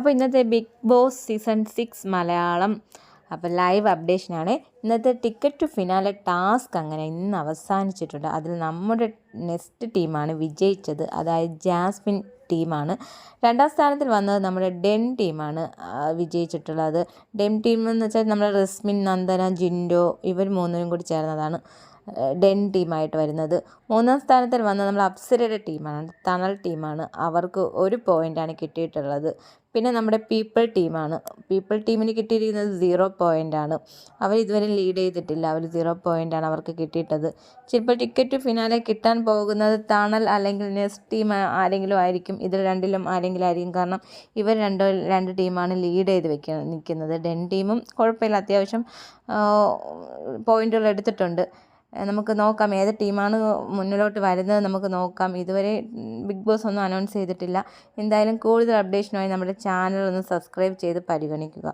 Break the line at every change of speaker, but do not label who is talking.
അപ്പോൾ ഇന്നത്തെ big boss season six Malayalam. അപ്പോൾ ലൈവ് അപ്ഡേഷനാണ് ഇന്നത്തെ ടിക്കറ്റ് ടു ഫിനാലെ ടാസ്ക് അങ്ങനെ ഇന്ന് അവസാനിച്ചിട്ടുണ്ട്. അതിൽ നമ്മുടെ നെക്സ്റ്റ് ടീമാണ് വിജയിച്ചത്. അതായത് ജാസ്മിൻ ടീമാണ് രണ്ടാം സ്ഥാനത്തിൽ വന്നത് നമ്മുടെ ഡെൻ ടീമാണ് വിജയിച്ചിട്ടുള്ളത്. ഡെൻ ടീം എന്ന് വെച്ചാൽ നമ്മുടെ റസ്മിൻ നന്ദന ജിൻഡോ ഇവർ മൂന്നിനും കൂടി ചേർന്നതാണ്. ഡെൻ ടീമായിട്ട് വരുന്നത്. മൂന്നാം സ്ഥാനത്തിൽ വന്ന നമ്മൾ അപ്സരയുടെ ടീമാണ്. തണൽ ടീമാണ്. അവർക്ക് ഒരു പോയിന്റാണ് കിട്ടിയിട്ടുള്ളത്. പിന്നെ നമ്മുടെ പീപ്പിൾ ടീമാണ്. പീപ്പിൾ ടീമിന് കിട്ടിയിരിക്കുന്നത് സീറോ പോയിന്റാണ് അവർ ഇതുവരെ ലീഡ് ചെയ്തിട്ടില്ല. അവർ സീറോ പോയിന്റാണ് അവർക്ക് കിട്ടിയിട്ടത്. ചിലപ്പോൾ ടിക്കറ്റ് ഫിനാലെ കിട്ടാൻ പോകുന്നത് തണൽ അല്ലെങ്കിൽ നെസ്റ്റ് ടീം ആരെങ്കിലും ആയിരിക്കും. ഇതിൽ രണ്ടിലും ആരെങ്കിലും ആയിരിക്കും. കാരണം ഇവർ രണ്ടോ രണ്ട് ടീമാണ് ലീഡ് ചെയ്ത് വെക്കുക നിൽക്കുന്നത്. ഡെൻ ടീമും കുഴപ്പമില്ല. അത്യാവശ്യം പോയിന്റുകൾ എടുത്തിട്ടുണ്ട്. നമുക്ക് നോക്കാം ഏത് ടീമാണ് മുന്നിലോട്ട് വരുന്നത് നമുക്ക് നോക്കാം. ഇതുവരെ ബിഗ് ബോസ് ഒന്നും അനൗൺസ് ചെയ്തിട്ടില്ല. എന്തായാലും കൂടുതൽ അപ്ഡേഷനുമായി നമ്മുടെ ചാനൽ ഒന്ന് സബ്സ്ക്രൈബ് ചെയ്ത് പരിഗണിക്കുക.